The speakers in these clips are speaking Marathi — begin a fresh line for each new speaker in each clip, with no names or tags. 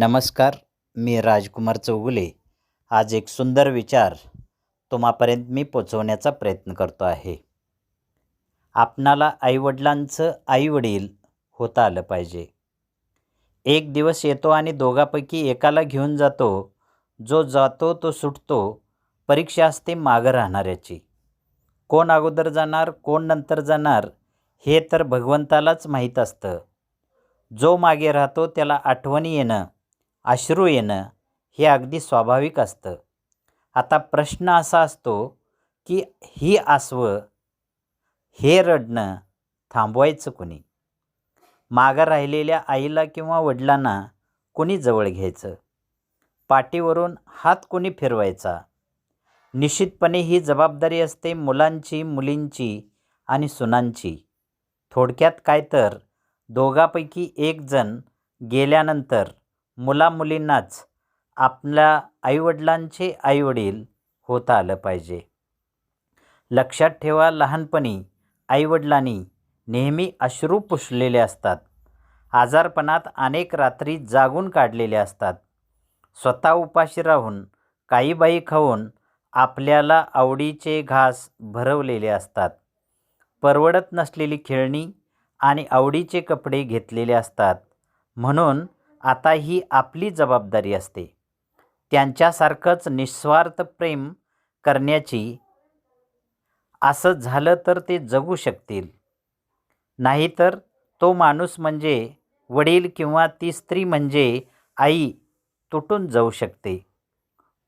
नमस्कार मी राजकुमार चौगुले. आज एक सुंदर विचार तुम्हापर्यंत मी पोचवण्याचा प्रयत्न करतो आहे. आपणाला आईवडिलांचं आईवडील होता आलं पाहिजे. एक दिवस येतो आणि दोघापैकी एकाला घेऊन जातो. जो जातो तो सुटतो. परीक्षा असते मागं राहणाऱ्याची. कोण अगोदर जाणार कोण नंतर जाणार हे तर भगवंतालाच माहीत असतं. जो मागे राहतो त्याला आठवणी येणं अश्रू येणं हे अगदी स्वाभाविक असतं. आता प्रश्न असा असतो की ही आसवं हे रडणं थांबवायचं कुणी? मागं राहिलेल्या आईला किंवा वडिलांना कुणी जवळ घ्यायचं? पाठीवरून हात कुणी फिरवायचा? निश्चितपणे ही जबाबदारी असते मुलांची मुलींची आणि सुनांची. थोडक्यात काय तर दोघापैकी एक जण गेल्यानंतर मुलामुलींनाच आपल्या आईवडिलांचे आईवडील होता आलं पाहिजे. लक्षात ठेवा लहानपणी आईवडिलांनी नेहमी अश्रू पुसलेले असतात. आजारपणात अनेक रात्री जागून काढलेले असतात. स्वतः उपाशी राहून काही बाई खाऊन आपल्याला आवडीचे घास भरवलेले असतात. परवडत नसलेली खेळणी आणि आवडीचे कपडे घेतलेले असतात. म्हणून आता ही आपली जबाबदारी असते. त्यांच्यासारखंच निस्वार्थ प्रेम करण्याची असं झालं तर ते जगू शकतील. नाहीतर तो माणूस म्हणजे वडील किंवा ती स्त्री म्हणजे आई तुटून जाऊ शकते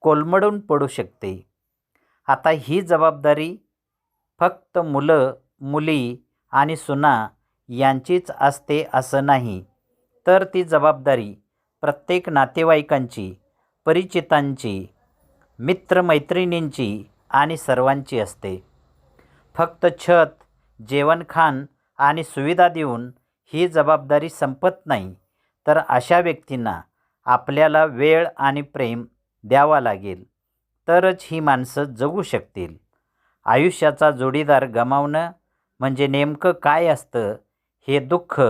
कोलमडून पडू शकते. आता ही जबाबदारी फक्त मुलं मुली आणि सुना यांचीच असते असं नाही. तर ती जबाबदारी प्रत्येक नातेवाईकांची परिचितांची मित्रमैत्रिणींची आणि सर्वांची असते. फक्त छत जेवणखान आणि सुविधा देऊन ही जबाबदारी संपत नाही तर अशा व्यक्तींना आपल्याला वेळ आणि प्रेम द्यावा लागेल. तरच ही माणसं जगू शकतील. आयुष्याचा जोडीदार गमावणं म्हणजे नेमकं काय असतं हे दुःख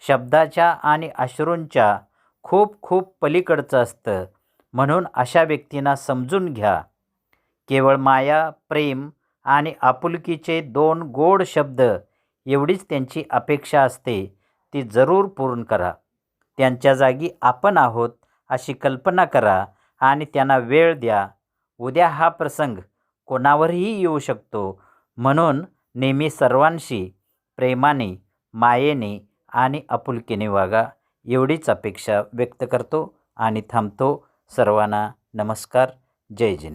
शब्दाच्या आणि अश्रूंच्या खूप खूप पलीकडचं असतं. म्हणून अशा व्यक्तींना समजून घ्या. केवळ माया प्रेम आणि आपुलकीचे दोन गोड शब्द एवढीच त्यांची अपेक्षा असते ती जरूर पूर्ण करा. त्यांच्या जागी आपण आहोत अशी कल्पना करा आणि त्यांना वेळ द्या. उद्या हा प्रसंग कोणावरही येऊ शकतो. म्हणून नेहमी सर्वांशी प्रेमाने मायेने आणि आपुलकीने वागा एवढीच अपेक्षा व्यक्त करतो आणि थांबतो सर्वांना नमस्कार जय जिने.